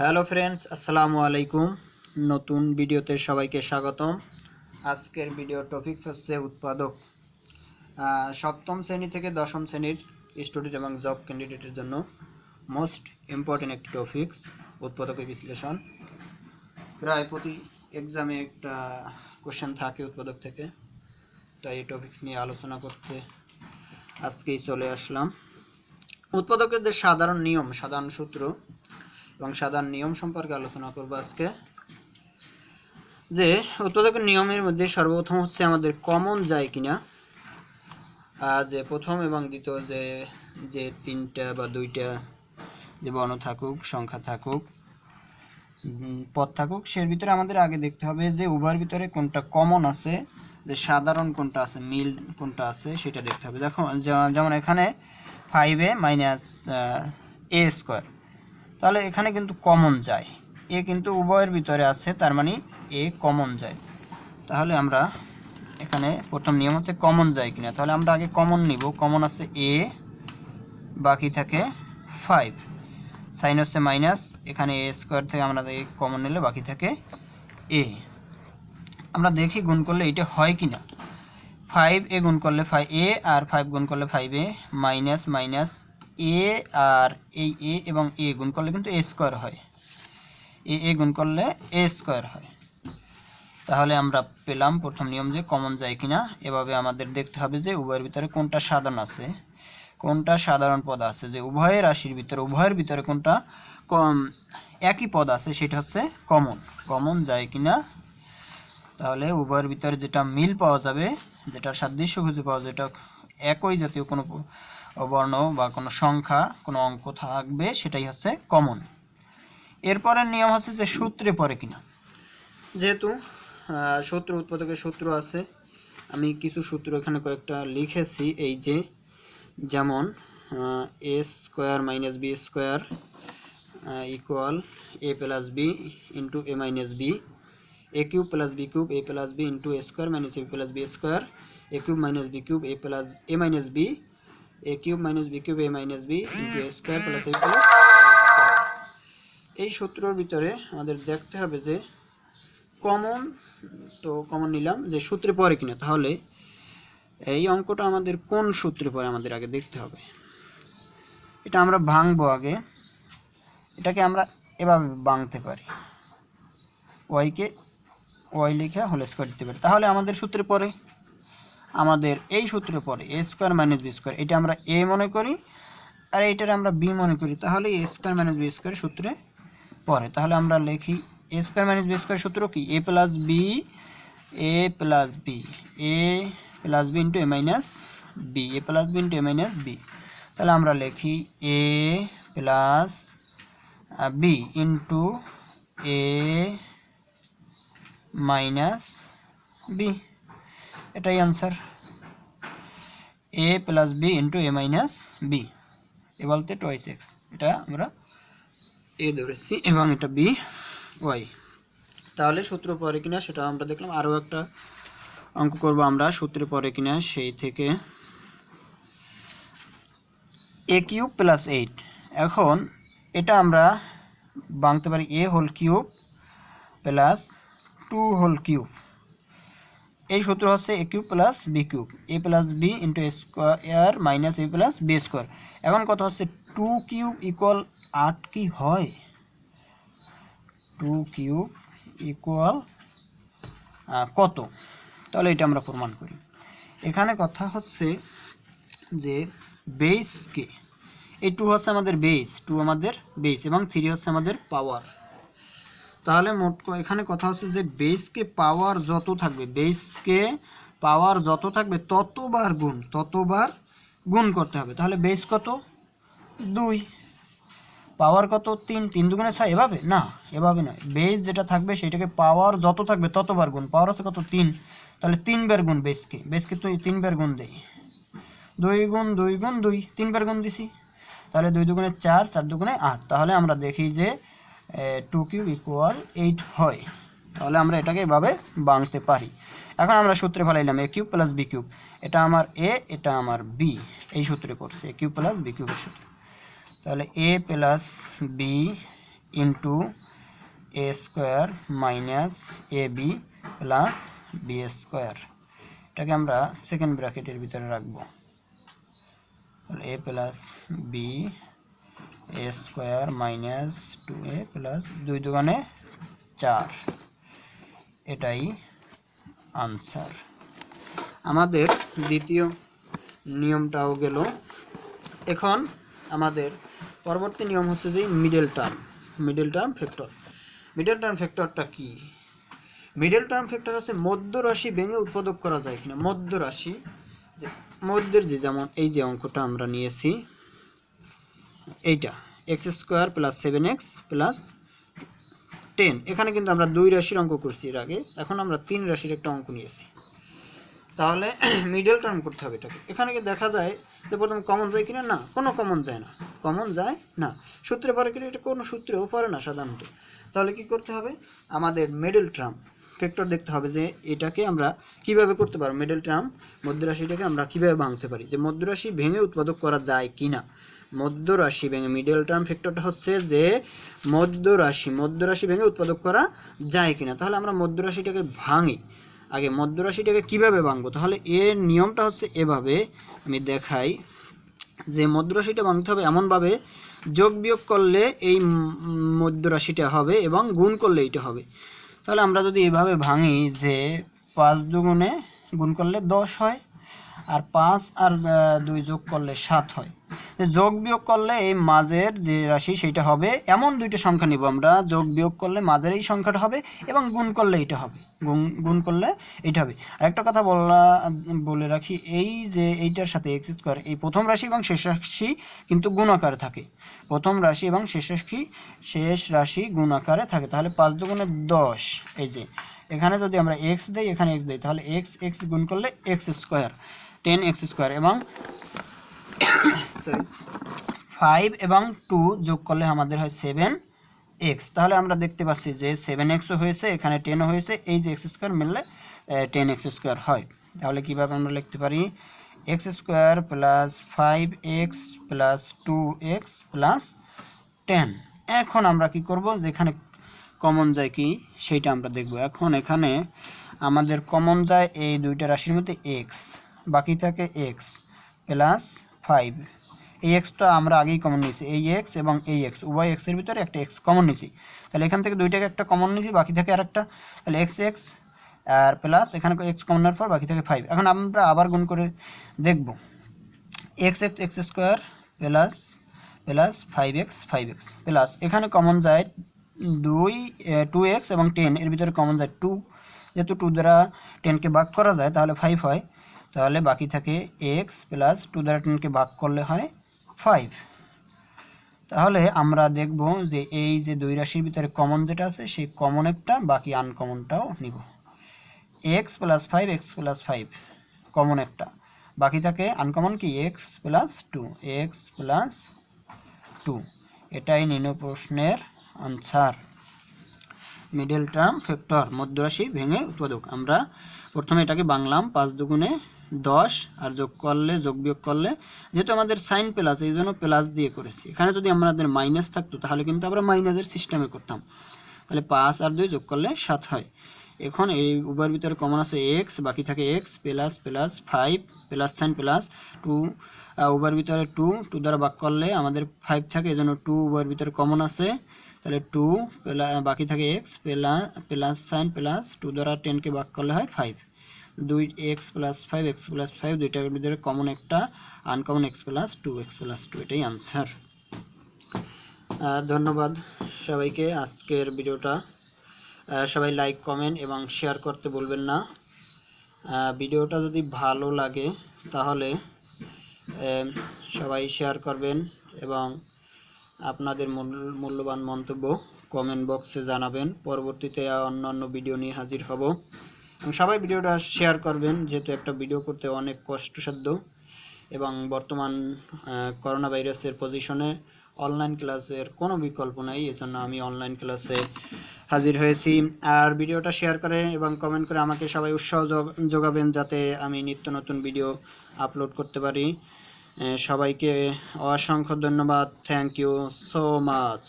Hello friends আসসালামু আলাইকুম নতুন ভিডিওতে সবাইকে স্বাগতম। আজকের ভিডিও টপিকস হচ্ছে উৎপাদক। সপ্তম শ্রেণি থেকে দশম শ্রেণির স্টুডেন্ট এবং জব ক্যান্ডিডেটের জন্য মোস্ট ইম্পর্টেন্ট একটি টপিকস উৎপাদকের বিশ্লেষণ। প্রায় প্রতি এক্সামে একটা কোশ্চেন থাকে উৎপাদক থেকে। তাই এই টপিকস নিয়ে আলোচনা করতে আজকেই চলে আসলাম। উৎপাদকের যে সাধারণ নিয়ম, সাধারণ সূত্র এবং সাধারণ নিয়ম সম্পর্কে আলোচনা করব আজকে। যে উৎপাদকের নিয়মের মধ্যে সর্বপ্রথম হচ্ছে আমাদের কমন যায় কিনা। যে প্রথম এবং দ্বিতীয় যে যে তিনটা বা দুইটা যে বর্ণ থাকুক, সংখ্যা থাকুক পদ থাকুক, সের ভিতরে আমাদের আগে দেখতে হবে যে উভয়ের ভিতরে কোনটা কমন আছে, যে সাধারণ কোনটা আছে, মিল কোনটা আছে, সেটা দেখতে হবে। দেখো যেমন এখানে five a minus a square তাহলে এখানে কিন্তু কমন যায়। এ কিন্তু উভয়ের ভিতরে আছে, তার মানে এ কমন যায়। তাহলে আমরা এখানে প্রথম নিয়ম হচ্ছে কমন যায় কিনা। তাহলে আমরা আগে কমন নিব। কমন আছে এ, বাকি থাকে ফাইভ সাইন হচ্ছে মাইনাস এখানে এ স্কোয়ার থেকে আমরা কমন নিলে বাকি থাকে এ আমরা দেখি গুণ করলে এটা হয় কি না ফাইভ এ গুণ করলে ফাইভ এ আর ফাইভ গুণ করলে five a minus minus a আর এই এ এবং এ গুণ করলে কিন্তু এ স্কোয়ার হয়। এ এ গুণ করলে এ স্কোয়ার হয়। তাহলে আমরা পেলাম প্রথম নিয়ম যে কমন যায় কিনা। এভাবে আমাদের দেখতে হবে যে উভয়ের ভিতরে কোনটা সাধারণ আছে। কোনটা সাধারণ পদ আছে? যে উভয়ের রাশির ভিতরে, উভয়ের ভিতরে কোনটা কম, একই পদ আছে, সেটা হচ্ছে কমন কমন যায় কিনা? তাহলে উভয়ের ভিতরে যেটা মিল পাওয়া যাবে যেটার সাদৃশ্য খুঁজে পাওয়া এটা একই জাতীয় কোনো বর্ণ বা কোনো সংখ্যা, কোনো অঙ্ক থাকবে, সেটাই হচ্ছে কমন এরপরের নিয়ম হচ্ছে যে সূত্রে পড়ে কিনা। যেহেতু সূত্র, উৎপাদকের সূত্র আছে, আমি কিছু সূত্র এখানে কয়েকটা লিখেছি, এই যে যেমন a square minus b square equal a plus b into a minus b a cube plus b cube a plus b into a square minus a plus b square a cube minus b cube a plus a minus b a cube minus b cube a minus b into square plus এই সূত্রের ভিতরে আমাদের দেখতে হবে যে common তো common নিলাম যে সূত্রে পড়ে কিনা। তাহলে এই অঙ্কটা আমাদের কোন সূত্রে পড়ে আমাদের আগে দেখতে হবে। এটা আমরা ভাঙবো আগে। এটাকে আমরা এভাবে ভাঙতে পারি। ওয়াইকে ওয়াই লিখে হোল স্কোয়ার দিতে পারি। তাহলে আমাদের সূত্রে পড়ে আমাদের এই সূত্রে পড়ে a square minus b square এটা আমরা এ মনে করি আর এইটার আমরা বি মনে করি, তাহলে a square minus b square সূত্রে পড়ে। তাহলে আমরা লিখি a square minus b square সূত্র কি? A plus b a plus b a plus b into a minus b a plus b into a minus b তাহলে আমরা লিখি a plus b into a minus b এটাই answer a plus b into a minus b a বলতে twice x এটা আমরা এ ধরেছি এবং এটা বি ওয়াই তাহলে সূত্র পরে কিনা সেটা আমরা দেখলাম। আরও একটা অঙ্ক করব আমরা। সূত্রে পরে কিনা সেই থেকে এ কিউব প্লাস এইট এখন এটা আমরা ভাঙতে পারি a whole cube plus two whole cube এই সূত্র হচ্ছে a cube plus b cube. A plus b into a square minus a plus b square এখন কত হচ্ছে টু কিউব ইকুয়াল আট কি হয়? টু কিউব ইকুয়াল কত? তাহলে এটা আমরা প্রমাণ করি। এখানে কথা হচ্ছে যে বেসকে এই টু হচ্ছে আমাদের বেস টু আমাদের বেস এবং থ্রি হচ্ছে আমাদের পাওয়ার তাহলে মোট এখানে কথা হচ্ছে যে বেসকে পাওয়ার যত থাকবে, বেসকে পাওয়ার যত থাকবে, ততবার গুণ ততবার গুণ করতে হবে। তাহলে বেস কত? দুই। পাওয়ার কত? তিন। তিন দুগুণে ছয়, এভাবে? না, এভাবে নয়। বেস যেটা থাকবে, সেটাকে পাওয়ার যত থাকবে, ততবার গুণ। পাওয়ার আছে কত? তিন। তাহলে তিন তিনবার গুণ বেসকে। বেসকে তুই তিন তিনবার গুণ দেই দুই গুণ দুই গুণ, দুই। তিন তিনবার গুণ দিছি। তাহলে দুই দুগুণে চার চার দুগুণে আট। তাহলে আমরা দেখি যে টু কিউব ইকুয়াল এইট হয়। তাহলে আমরা এটাকে এভাবে ভাঙতে পারি। এখন আমরা সূত্রে ফেলাইলাম a cube plus b cube এটা আমার এ এটা আমার বি এই সূত্রে করছে এ কিউব প্লাস বি কিউবের সূত্র। তাহলে a plus b into a square minus a b plus b square এটাকে আমরা সেকেন্ড ব্র্যাকেটের ভিতরে রাখব। A plus b a square minus two a plus দুই দোকানে চার। এটাই আনসার আমাদের দ্বিতীয় নিয়মটাও গেল। এখন আমাদের পরবর্তী নিয়ম হচ্ছে যে middle term middle term factor middle term ফ্যাক্টরটা কি? মিডল টার্ম ফ্যাক্টর হচ্ছে মধ্য রাশি ভেঙে উৎপাদক করা যায় কিনা। মধ্য রাশি যে মধ্যের যে যেমন, এই যে অঙ্কটা আমরা নিয়েছি এইটা x square plus seven x plus ten এখানে কিন্তু আমরা দুই রাশির অঙ্ক করছি এর আগে। এখন আমরা তিন রাশির একটা অঙ্ক নিয়েছি। তাহলে মিডল টার্ম করতে হবে এটাকে। এখানে কি দেখা যায় যে প্রথম কমন যায় কিনা? না, কোনো কমন যায় না। কমন যায় না। সূত্রে পরে কিনা এটা কোনো সূত্রেও পড়ে না সাধারণত। তাহলে কি করতে হবে? আমাদের মিডল টার্ম ফ্যাক্টর দেখতে হবে যে এটাকে আমরা কীভাবে করতে পারব। মিডল টার্ম মধ্যরাশিটাকে আমরা কীভাবে ভাঙতে পারি? যে মধ্যরাশি ভেঙে উৎপাদক করা যায় কিনা? মধ্যরাশি ভেঙে মিডল টার্ম ফ্যাক্টরটা হচ্ছে যে মধ্যরাশি মধ্যরাশি ভেঙে উৎপাদক করা যায় কিনা? তাহলে আমরা মধ্যরাশিটাকে ভাঙি। আগে মধ্যরাশিটাকে কীভাবে ভাঙবো? তাহলে এর নিয়মটা হচ্ছে এভাবে আমি দেখাই, যে মধ্যরাশিটা ভাঙতে হবে এমনভাবে যোগ বিয়োগ করলে এই উম মধ্যরাশিটা হবে এবং গুণ করলে এইটা হবে। তাহলে আমরা যদি এভাবে ভাঙি যে পাঁচ দুগুণে গুণ করলে দশ হয় আর পাঁচ আর দুই যোগ করলে সাত হয়। যোগ বিয়োগ করলে এই মাঝের যে রাশি সেটা হবে, এমন দুইটা সংখ্যা নিব আমরা, যোগ বিয়োগ করলে মাঝের এই সংখ্যাটা হবে এবং গুণ করলে এটা হবে। গুণ গুণ করলে এটা হবে। আরেকটা কথা বলা, বলে রাখি, এই যে এইটার সাথে এক্স স্কোয়ার এই প্রথম রাশি এবং শেষ রাশি কিন্তু গুণ আকারে থাকে। প্রথম রাশি এবং শেষ রাশি শেষ রাশি গুণ আকারে থাকে। তাহলে পাঁচ দুগুণে দশ, এই যে। এখানে যদি আমরা এক্স দিই, এখানে এক্স দিই, তাহলে এক্স এক্স গুণ করলে x square ten x square এবং সরি ফাইভ এবং টু যোগ করলে আমাদের হয় সেভেন এক্স তাহলে আমরা দেখতে পাচ্ছি যে সেভেন এক্সও হয়েছে, এখানে টেনও হয়েছে, এই যে এক্স স্কোয়ার মিললে টেন এক্স স্কোয়ার হয়। তাহলে কীভাবে আমরা লিখতে পারি? X square plus five x plus two x plus ten এখন আমরা কি করব? যেখানে কমন যায় কি? সেইটা আমরা দেখব। এখন এখানে আমাদের কমন যায় এই দুইটা রাশির মধ্যে এক্স বাকি থাকে এক্স প্লাস ফাইভ এই এক্সটা আমরা আগেই কমন নিয়েছি। এই এক্স এবং এই এক্স উভয় এক্সের ভিতরে একটা এক্স কমন নিয়েছি। তাহলে এখান থেকে দুইটাকে একটা কমন নিয়েছি বাকি থাকে আর একটা তাহলে এক্স এক্স আর প্লাস এখানে এক্স কমন নেওয়ার পর বাকি থাকে ফাইভ এখন আমরা আবার গুণ করে দেখব। X x x square plus plus five x five x plus এখানে কমন যায় দুই টু এক্স এবং টেন এর ভিতরে কমন যায় টু যেহেতু টু দ্বারা টেনকে ভাগ করা যায়, তাহলে ফাইভ হয়। তাহলে বাকি থাকে এক্স প্লাস টু দ্বারা টেনকে ভাগ করলে হয় ফাইভ তাহলে আমরা দেখব যে এই যে দুই রাশির ভিতরে কমন যেটা আছে, সেই কমন একটা বাকি আনকমনটাও নিব। X plus five x plus five common একটা বাকি থাকে আনকমন কি? X plus two x plus two এটাই নিম্ন প্রশ্নের আনসার মিডল টার্ম ফ্যাক্টর মধ্যরাশি ভেঙে উৎপাদক। আমরা প্রথমে এটাকে বাংলাম পাঁচ দুগুণে দশ আর যোগ করলে, যোগ বিয়োগ করলে, যেহেতু আমাদের সাইন প্লাস এই জন্য প্লাস দিয়ে করেছি। এখানে যদি আমাদের মাইনাস থাকতো, তাহলে কিন্তু আমরা মাইনাসের সিস্টেমে করতাম। তাহলে পাঁচ আর দুই যোগ করলে সাত হয়। এখন এই উভয়ের ভিতরে কমন আছে এক্স বাকি থাকে x plus plus five plus sign plus two উভয়ের ভিতরে টু টু দ্বারা ভাগ করলে আমাদের ফাইভ থাকে, এই জন্য টু উভয়ের ভিতরে কমন আছে। তাহলে টু বাকি থাকে x plus plus sign plus two দ্বারা টেনকে ভাগ করলে হয় ফাইভ দুই x plus five, x plus five দুইটার ভিতরে কমন একটা uncommon x plus two, x plus two, এটাই আনসার ধন্যবাদ সবাইকে আজকের ভিডিওটা। সবাই লাইক কমেন্ট এবং শেয়ার করতে বলবেন না। ভিডিওটা যদি ভালো লাগে তাহলে সবাই শেয়ার করবেন এবং আপনাদের মূল- মূল্যবান মন্তব্য কমেন্ট বক্সে জানাবেন। পরবর্তীতে অন্য অন্য ভিডিও নিয়ে হাজির হব। সবাই ভিডিওটা শেয়ার করবেন, যেহেতু একটা ভিডিও করতে অনেক কষ্টসাধ্য। এবং বর্তমান করোনা ভাইরাসের পজিশনে অনলাইন ক্লাসের কোনো বিকল্প নাই, এজন্য আমি অনলাইন ক্লাসে হাজির হয়েছি। আর ভিডিওটা শেয়ার করে এবং কমেন্ট করে আমাকে সবাই উৎসাহ যোগাবেন যাতে আমি নিত্য নতুন ভিডিও আপলোড করতে পারি। সবাইকে অসংখ্য ধন্যবাদ। Thank you so much